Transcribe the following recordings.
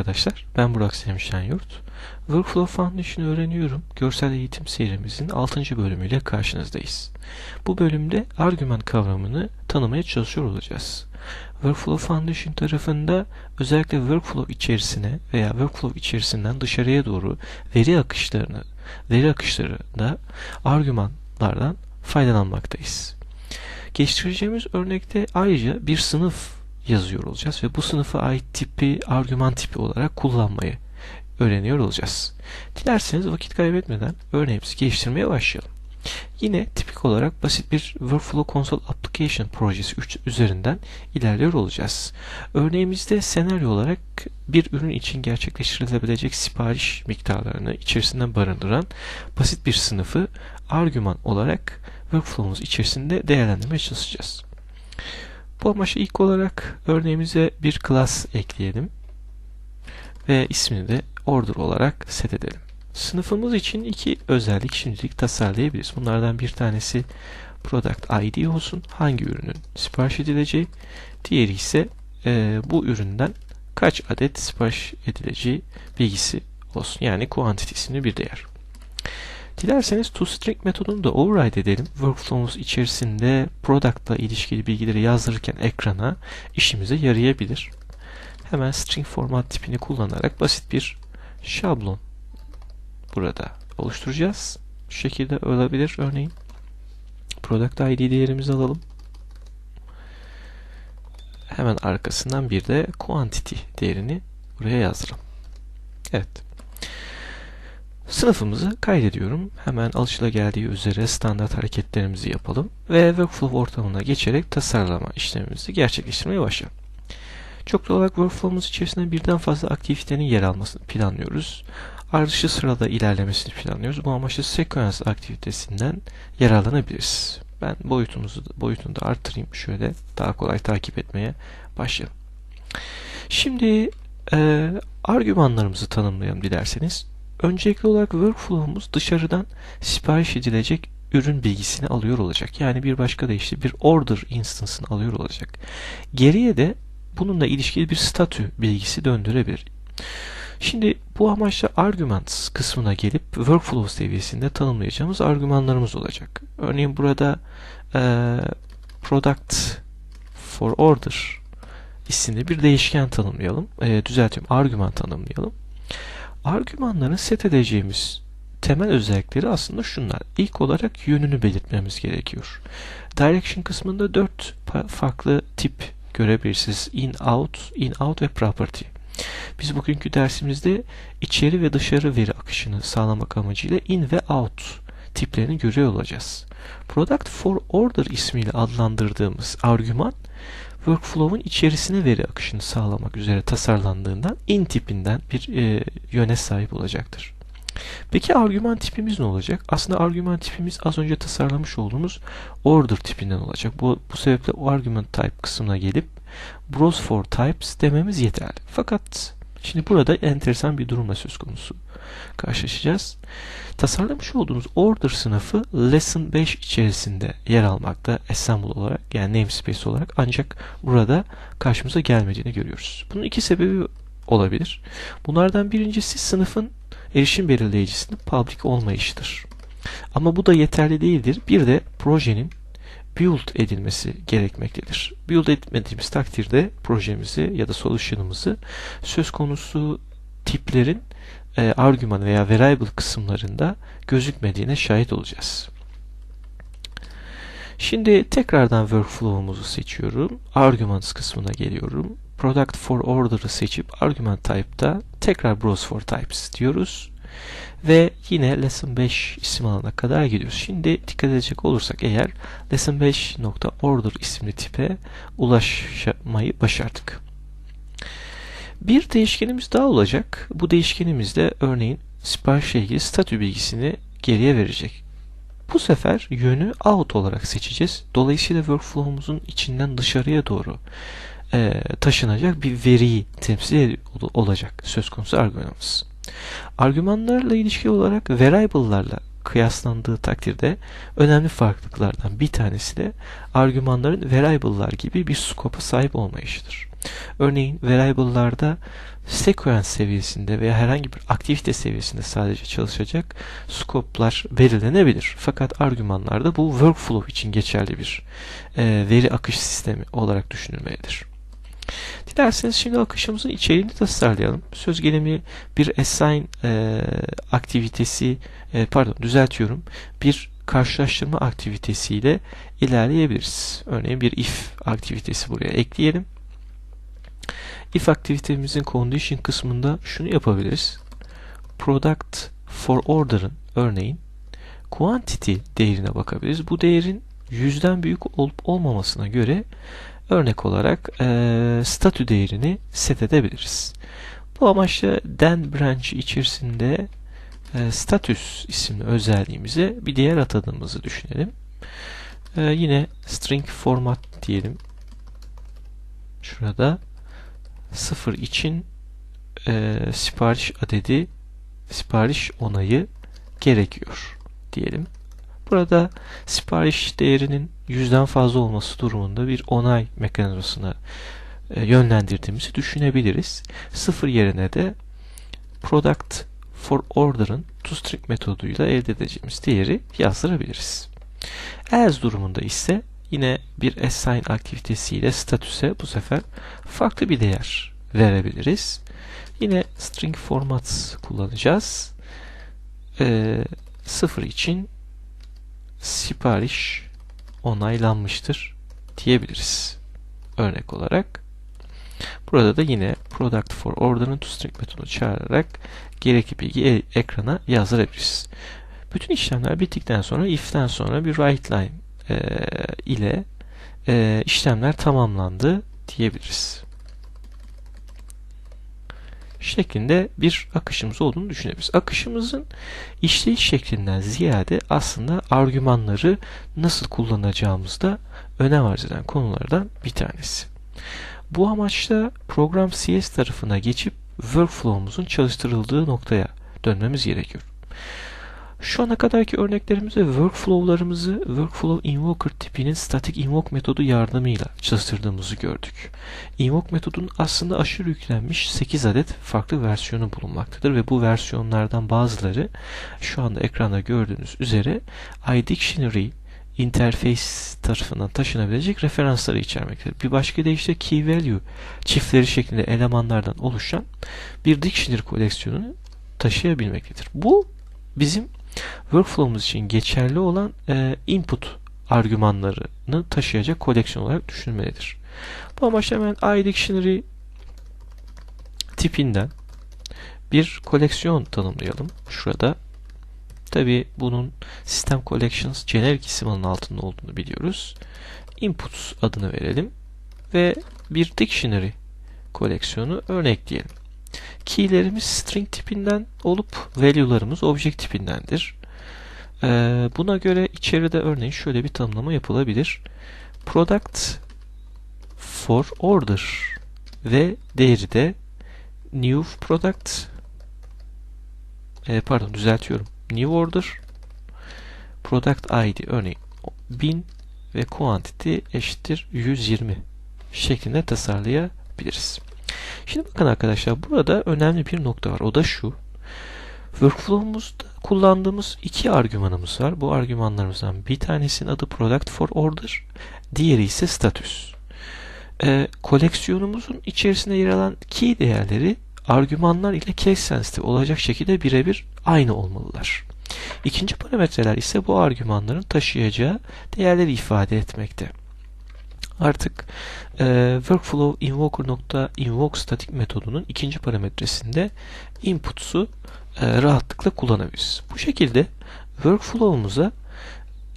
Arkadaşlar, ben Burak Semşen Yurt. Workflow Foundation'ı öğreniyorum. Görsel eğitim serimizin 6. bölümüyle karşınızdayız. Bu bölümde argüman kavramını tanımaya çalışıyor olacağız. Workflow Foundation tarafında özellikle workflow içerisine veya workflow içerisinden dışarıya doğru veri akışlarını, veri akışlarında argümanlardan faydalanmaktayız. Geliştireceğimiz örnekte ayrıca bir sınıf yazıyor olacağız ve bu sınıfa ait tipi argüman tipi olarak kullanmayı öğreniyor olacağız. Dilerseniz vakit kaybetmeden örneğimizi geliştirmeye başlayalım. Yine tipik olarak basit bir Workflow Console Application projesi üzerinden ilerliyor olacağız. Örneğimizde senaryo olarak bir ürün için gerçekleştirilebilecek sipariş miktarlarını içerisinden barındıran basit bir sınıfı argüman olarak workflow'umuz içerisinde değerlendirmeye çalışacağız. Bu amaçla ilk olarak örneğimize bir class ekleyelim ve ismini de order olarak set edelim. Sınıfımız için iki özellik şimdilik tasarlayabiliriz. Bunlardan bir tanesi product ID olsun. Hangi ürünün sipariş edileceği. Diğeri ise e, bu üründen kaç adet sipariş edileceği bilgisi olsun. Yani quantity isimli bir değer. Dilerseniz toString metodunu da override edelim. Workflow'umuz içerisinde product ile ilişkili bilgileri yazdırırken ekrana işimize yarayabilir. Hemen string format tipini kullanarak basit bir şablon burada oluşturacağız. Şu şekilde olabilir örneğin. Product ID değerimizi alalım. Hemen arkasından bir de quantity değerini buraya yazdıralım. Evet. Sınıfımızı kaydediyorum. Hemen alışılageldiği üzere standart hareketlerimizi yapalım ve workflow ortamına geçerek tasarlama işlemimizi gerçekleştirmeye başlayalım. Çok olarak workflow'umuz içerisinde birden fazla aktivitenin yer almasını planlıyoruz. Ardışlı sırada ilerlemesini planlıyoruz. Bu amaçla sequence aktivitesinden yararlanabiliriz. Ben boyutumuzu boyutunu da arttırayım. Şöyle daha kolay takip etmeye başlayalım. Şimdi e, argümanlarımızı tanımlayalım dilerseniz. Öncelikli olarak workflow'umuz dışarıdan sipariş edilecek ürün bilgisini alıyor olacak. Yani bir başka deyişle bir order instance'ını alıyor olacak. Geriye de bununla ilişkili bir statü bilgisi döndürebilir. Şimdi bu amaçla arguments kısmına gelip workflow seviyesinde tanımlayacağımız argümanlarımız olacak. Örneğin burada e, product for order isimli bir değişken tanımlayalım. E, düzeltiyorum, argüman tanımlayalım. Argümanların set edeceğimiz temel özellikleri aslında şunlar. İlk olarak yönünü belirtmemiz gerekiyor. Direction kısmında dört farklı tip görebilirsiniz. In, out, in, out ve property. Biz bugünkü dersimizde içeri ve dışarı veri akışını sağlamak amacıyla in ve out tiplerini görüyor olacağız. Product for order ismiyle adlandırdığımız argüman workflow'un içerisine veri akışını sağlamak üzere tasarlandığından in tipinden bir e, yöne sahip olacaktır. Peki argüman tipimiz ne olacak? Aslında argüman tipimiz az önce tasarlamış olduğumuz order tipinden olacak. Bu, bu sebeple o argument type kısmına gelip browse for types dememiz yeterli. Fakat şimdi burada enteresan bir durumla söz konusu karşılaşacağız. Tasarlamış olduğumuz order sınıfı lesson 5 içerisinde yer almakta assemble olarak yani namespace olarak ancak burada karşımıza gelmediğini görüyoruz. Bunun iki sebebi olabilir. Bunlardan birincisi sınıfın erişim belirleyicisinin public olmayışıdır. Ama bu da yeterli değildir. Bir de projenin build edilmesi gerekmektedir. Build etmediğimiz takdirde projemizi ya da solution'ımızı söz konusu tiplerin e, argüman veya variable kısımlarında gözükmediğine şahit olacağız. Şimdi tekrardan workflow'umuzu seçiyorum. Arguments kısmına geliyorum. Product for Order'ı seçip Argument Type'da tekrar Browse for Types diyoruz. Ve yine Lesson 5 isim alana kadar gidiyoruz. Şimdi dikkat edecek olursak eğer Lesson 5.order isimli tipe ulaşmayı başardık. Bir değişkenimiz daha olacak. Bu değişkenimiz de örneğin siparişle ilgili statü bilgisini geriye verecek. Bu sefer yönü out olarak seçeceğiz. Dolayısıyla workflow'umuzun içinden dışarıya doğru e, taşınacak bir veriyi temsil olacak söz konusu argümanımız. Argümanlarla ilişki olarak variable'larla kıyaslandığı takdirde önemli farklılıklardan bir tanesi de argümanların variable'lar gibi bir scope'a sahip olmayışıdır. Örneğin variable'larda sequence seviyesinde veya herhangi bir aktivite seviyesinde sadece çalışacak scope'lar belirlenebilir. Fakat argümanlarda bu workflow için geçerli bir e, veri akış sistemi olarak düşünülmelidir. Dilerseniz şimdi akışımızın içeriğini tasarlayalım. Söz gelimi bir assign e, aktivitesi, e, pardon düzeltiyorum, bir karşılaştırma aktivitesiyle ilerleyebiliriz. Örneğin bir if aktivitesi buraya ekleyelim. If aktivitemizin condition kısmında şunu yapabiliriz. Product for order'ın örneğin quantity değerine bakabiliriz. Bu değerin yüzden büyük olup olmamasına göre örnek olarak e, statü değerini set edebiliriz. Bu amaçla den branch içerisinde e, status isimli özelliğimize bir değer atadığımızı düşünelim. E, yine string format diyelim. Şurada 0 için e, sipariş adedi sipariş onayı gerekiyor diyelim. Burada sipariş değerinin yüzden fazla olması durumunda bir onay mekanizmasına e, yönlendirdiğimizi düşünebiliriz. Sıfır yerine de product for order'ın toString metoduyla elde edeceğimiz değeri yazdırabiliriz. As durumunda ise yine bir assign aktivitesiyle statüse bu sefer farklı bir değer verebiliriz. Yine string formats kullanacağız. Ee, sıfır için sipariş onaylanmıştır diyebiliriz. Örnek olarak burada da yine product for order'ın toString metodunu çağırarak gerekli bilgiyi e ekrana yazdırabiliriz. Bütün işlemler bittikten sonra if'ten sonra bir write line e, ile e, işlemler tamamlandı diyebiliriz. Şeklinde bir akışımız olduğunu düşünebiliriz. Akışımızın işleyiş şeklinden ziyade aslında argümanları nasıl kullanacağımızda önem arz eden konulardan bir tanesi. Bu amaçla program CS tarafına geçip workflow'umuzun çalıştırıldığı noktaya dönmemiz gerekiyor. Şu ana kadarki örneklerimizde workflow'larımızı workflow invoker tipinin static invoke metodu yardımıyla çalıştırdığımızı gördük. Invoke metodunun aslında aşırı yüklenmiş 8 adet farklı versiyonu bulunmaktadır ve bu versiyonlardan bazıları şu anda ekranda gördüğünüz üzere iDictionary interface tarafından taşınabilecek referansları içermektedir. Bir başka deyişle key value çiftleri şeklinde elemanlardan oluşan bir dictionary koleksiyonunu taşıyabilmektedir. Bu bizim workflow'umuz için geçerli olan e, input argümanlarını taşıyacak koleksiyon olarak düşünülmelidir. Bu amaçla hemen iDictionary tipinden bir koleksiyon tanımlayalım. Şurada tabi bunun System Collections generic isim altında olduğunu biliyoruz. Inputs adını verelim ve bir dictionary koleksiyonu örnekleyelim. Key'lerimiz string tipinden olup value'larımız object tipindendir. Ee, buna göre içeride örneğin şöyle bir tanımlama yapılabilir. Product for order ve değeri de new product e, pardon düzeltiyorum. New order product id örneğin 1000 ve quantity eşittir 120 şeklinde tasarlayabiliriz. Şimdi bakın arkadaşlar burada önemli bir nokta var. O da şu. Workflow'umuzda kullandığımız iki argümanımız var. Bu argümanlarımızdan bir tanesinin adı product for order, diğeri ise status. Ee, koleksiyonumuzun içerisinde yer alan key değerleri argümanlar ile case sensitive olacak şekilde birebir aynı olmalılar. İkinci parametreler ise bu argümanların taşıyacağı değerleri ifade etmekte. Artık e, workflow invoker static metodunun ikinci parametresinde input'su e, rahatlıkla kullanabiliriz. Bu şekilde workflow'umuza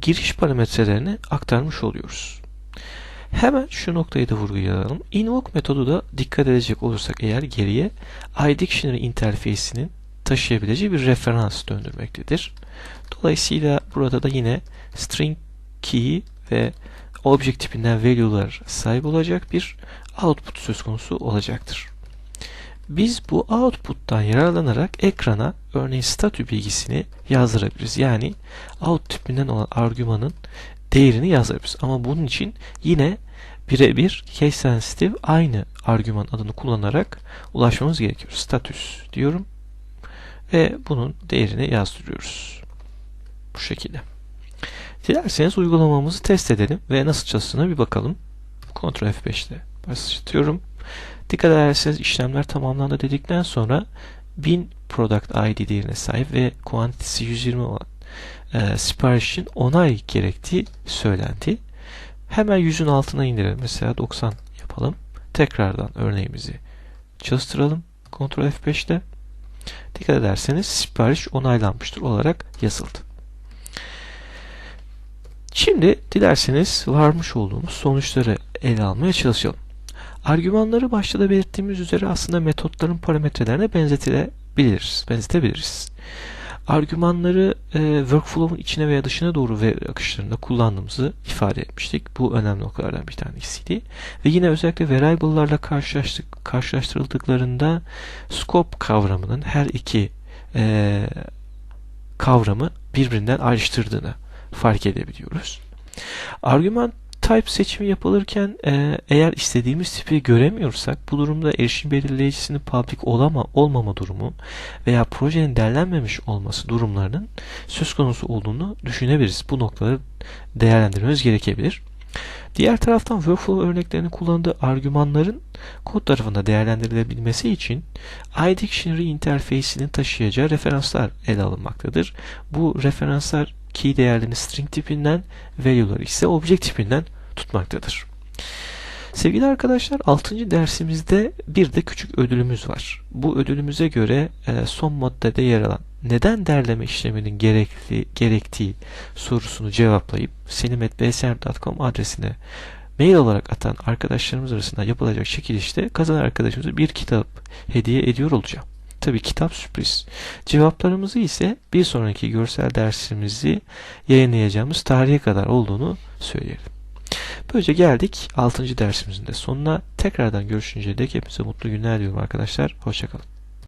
giriş parametrelerini aktarmış oluyoruz. Hemen şu noktayı da vurgulayalım. Invoke metodu da dikkat edecek olursak eğer geriye iDictionary interface'inin taşıyabileceği bir referans döndürmektedir. Dolayısıyla burada da yine string key ve object tipinden value'lar sahip olacak bir output söz konusu olacaktır. Biz bu output'tan yararlanarak ekrana örneğin statü bilgisini yazdırabiliriz. Yani out tipinden olan argümanın değerini yazdırabiliriz. Ama bunun için yine birebir case sensitive aynı argüman adını kullanarak ulaşmamız gerekiyor. Status diyorum ve bunun değerini yazdırıyoruz. Bu şekilde. Dilerseniz uygulamamızı test edelim ve nasıl çalıştığına bir bakalım. Ctrl F5'te başlatıyorum. Dikkat ederseniz işlemler tamamlandı dedikten sonra 1000 product ID değerine sahip ve kuantitesi 120 olan e, siparişin onay gerektiği söylendi. Hemen yüzün altına indirelim. Mesela 90 yapalım. Tekrardan örneğimizi çalıştıralım. Ctrl F5'te. Dikkat ederseniz sipariş onaylanmıştır olarak yazıldı. Şimdi dilerseniz varmış olduğumuz sonuçları ele almaya çalışalım. Argümanları başta da belirttiğimiz üzere aslında metotların parametrelerine benzetilebiliriz, benzetebiliriz. Argümanları e, workflow'un içine veya dışına doğru veri akışlarında kullandığımızı ifade etmiştik. Bu önemli noktalardan bir tanesiydi. Ve yine özellikle variable'larla karşılaştık, karşılaştırıldıklarında scope kavramının her iki e, kavramı birbirinden ayrıştırdığını fark edebiliyoruz. Argüman type seçimi yapılırken e, eğer istediğimiz tipi göremiyorsak bu durumda erişim belirleyicisinin public olama, olmama durumu veya projenin derlenmemiş olması durumlarının söz konusu olduğunu düşünebiliriz. Bu noktaları değerlendirmemiz gerekebilir. Diğer taraftan workflow örneklerini kullandığı argümanların kod tarafında değerlendirilebilmesi için iDictionary interface'inin taşıyacağı referanslar ele alınmaktadır. Bu referanslar key değerlerini string tipinden, value'ları ise object tipinden tutmaktadır. Sevgili arkadaşlar 6. dersimizde bir de küçük ödülümüz var. Bu ödülümüze göre e, son maddede yer alan neden derleme işleminin gerekli, gerektiği sorusunu cevaplayıp senimetbsm.com adresine mail olarak atan arkadaşlarımız arasında yapılacak çekilişte kazanan arkadaşımıza bir kitap hediye ediyor olacağım. Tabi kitap sürpriz. Cevaplarımızı ise bir sonraki görsel dersimizi yayınlayacağımız tarihe kadar olduğunu söyleyelim. Böylece geldik 6. dersimizin de sonuna. Tekrardan görüşünceye dek hepinize mutlu günler diyorum arkadaşlar. Hoşçakalın.